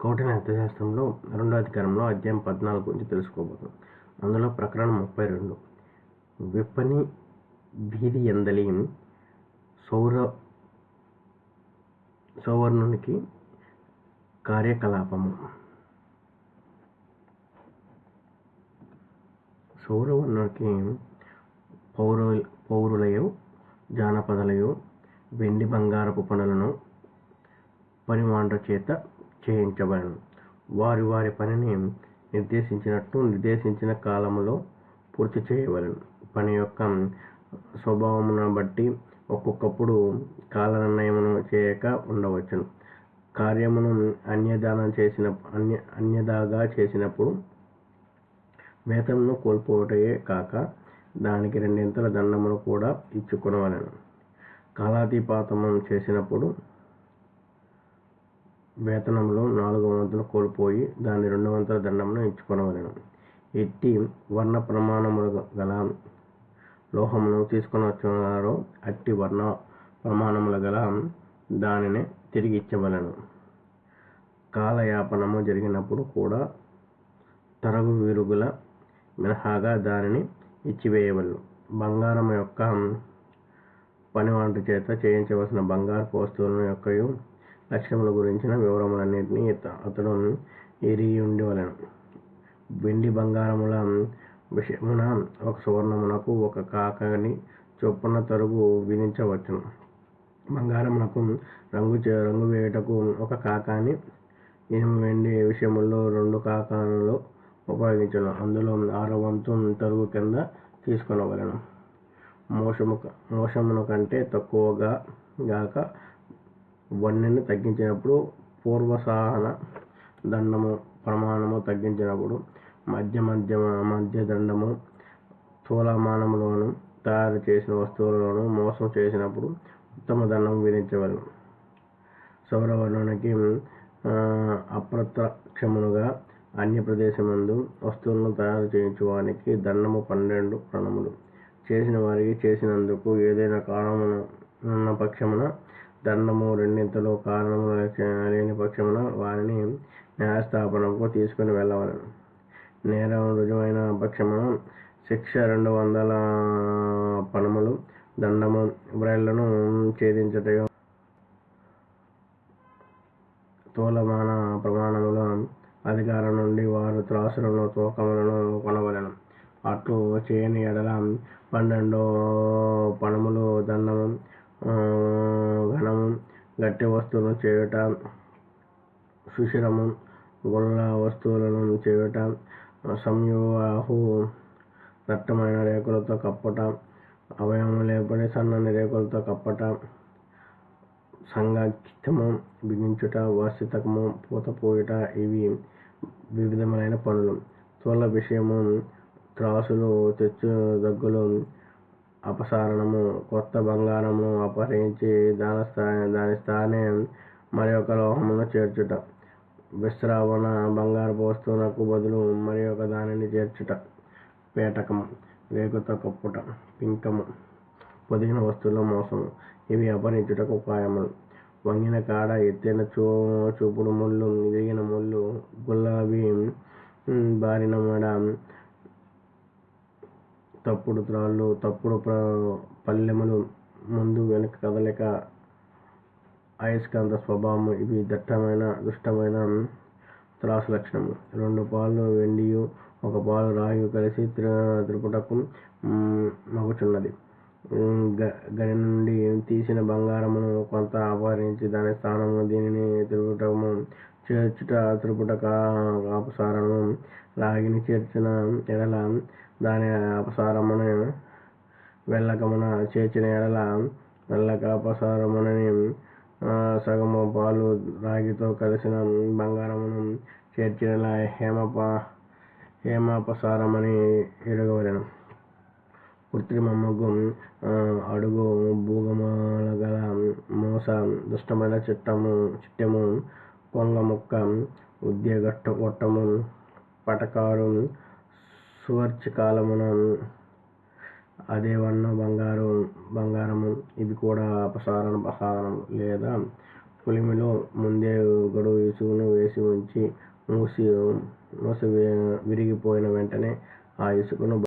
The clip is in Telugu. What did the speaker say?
కౌటిన అర్థశాస్త్రంలో రెండో అధికారంలో అధ్యాయం పద్నాలుగు గురించి తెలుసుకోబోతున్నాం. అందులో ప్రకరణం ముప్పై రెండు. విప్పని వీధి ఎందలి సౌర సౌవర్ణునికి కార్యకలాపము. సౌరవర్ణునికి పౌర పౌరులయో జానపదలయో వెండి బంగారపు పనులను పనివాండ్ర చేత చేయించబడెను వారి వారి పనిని నిర్దేశించినట్టు నిర్దేశించిన కాలములో పూర్తి చేయవలెను. పని యొక్క స్వభావమును బట్టి ఒక్కొక్కప్పుడు కాల నిర్ణయమును చేయక ఉండవచ్చును. కార్యమును అన్యదానం చేసిన అన్య అన్యదాగా చేసినప్పుడు వేతనమును కోల్పోవటయే కాక దానికి రెండింతల దండమును కూడా ఇచ్చుకొనవలెను. కాలాతీపాతము చేసినప్పుడు వేతనంలో నాలుగు వంతులు కోల్పోయి దాని రెండు వంతుల దండమును ఇచ్చుకొనవలెను ఎట్టి వర్ణ ప్రమాణములు గల లోహమును తీసుకొని వచ్చినారో అట్టి వర్ణ ప్రమాణములు గల దానిని తిరిగి ఇచ్చవలెను. కాలయాపనము జరిగినప్పుడు కూడా తరగు విరుగుల మినహాగా దానిని ఇచ్చివేయవలెను. బంగారం యొక్క పని వంట చేత చేయించవలసిన బంగారు వస్తువులను యొక్కయు లక్ష్యముల గురించిన వివరములన్నింటినీ అతడు ఎరిగి ఉండవలెను వెండి బంగారముల విషయమున ఒక సువర్ణమునకు ఒక కాకని చొప్పున తరుగు విధించవచ్చును బంగారమునకు రంగు చే రంగు వేయుటకు ఒక కాకాని ఇనుము వెండి విషయముల్లో రెండు కాకానులు ఉపయోగించను. అందులో ఆరో వంతు తరుగు కింద తీసుకొనవలెను. మోసము మోసమును కంటే తక్కువగా గాక వన్నెను తగ్గించినప్పుడు పూర్వసాహన దండము ప్రమాణము తగ్గించినప్పుడు మధ్య మధ్య మధ్య దండము స్థూలమానములోను తయారు చేసిన వస్తువులలోను మోసం చేసినప్పుడు ఉత్తమ దండం విధించవలను. సౌరవర్ణునికి అప్రత్యక్షములుగా అన్య ప్రదేశమందు వస్తువులను తయారు చేయించువానికి దండము పన్నెండు ప్రణములు. చేసిన వారికి చేసినందుకు ఏదైనా కారణమున ఉన్న పక్షమున దండము రెండింతలు కారణము లేని పక్షమున వారిని న్యాయస్థాపనకు తీసుకుని వెళ్ళవలను. నేరం రుజువైన పక్షమున శిక్ష రెండు వందల పనములు దండము బ్రైళ్ళను ఛేదించటయో తోలమాన ప్రమాణముల అధికారం నుండి వారు త్రాసులను తూకములను కొనవలను. అట్లు చేయని ఎడల పన్నెండు పణములు దండము ఘనము గట్టి వస్తువులను చేయుట సుశిరము గుళ్ళ వస్తువులను చేయుట సంయువాహు దట్టమైన రేకులతో కప్పట అవయవము లేపడి సన్నని రేకులతో కప్పట సంఘాఖ్యము బిగించుట వాసితకము పూత పోయుట ఇవి వివిధములైన పనులు. తోళ్ళ విషయము త్రాసులు తెచ్చు దగ్గులు అపసారణము కొత్త బంగారమును అపహరించి దాని స్థా దాని స్థానే మరి ఒక లోహమును చేర్చుట. విశ్రావణ బంగారపు వస్తువులకు బదులు మరి ఒక దానిని చేర్చుట. పేటకం రేకుతో కప్పుట పింకము పొదిగిన వస్తువుల మోసము ఇవి అపహరించుటకు ఉపాయములు. వంగిన కాడ ఎత్తైన చూ చూపుడు ముళ్ళు విరిగిన ముళ్ళు గులాబీ బారిన మడ తప్పుడు త్రాళ్ళు తప్పుడు పల్లెములు ముందు వెనుక కదలిక అయస్కాంత స్వభావము ఇవి దట్టమైన దుష్టమైన త్రాసు లక్షణము. రెండు పాలు వెండియు ఒక పాలు రాయు కలిసి త్రిపుటకు మగుచున్నది. గని నుండి తీసిన బంగారమును కొంత అపహరించి దాని స్థానము దీనిని త్రిపుటము చేర్చుట త్రిపుటక అపసారము లాగిన చేర్చిన ఎడల దాని అపసారమును వెళ్ళకమున చేర్చిన ఎడల వెళ్ళక అపసారమునని సగము పాలు రాగితో కలిసిన బంగారమును చేర్చిన హేమప హేమాపసారమని ఎరగవలెను. కృత్రిమముగు అడుగు భూగమల గల మోస దుష్టమైన చిట్టము చిట్టము కొంగ ముక్క ఉద్యగట్ట గొట్టము పటకారు సువర్చకాలమున అదేవన్న బంగారు బంగారము ఇది కూడా అపసారణ ప్రసారణం లేదా పులిమిలో ముందే గడువు ఇసుకను వేసి ఉంచి మూసి మూసి విరిగిపోయిన వెంటనే ఆ ఇసుకను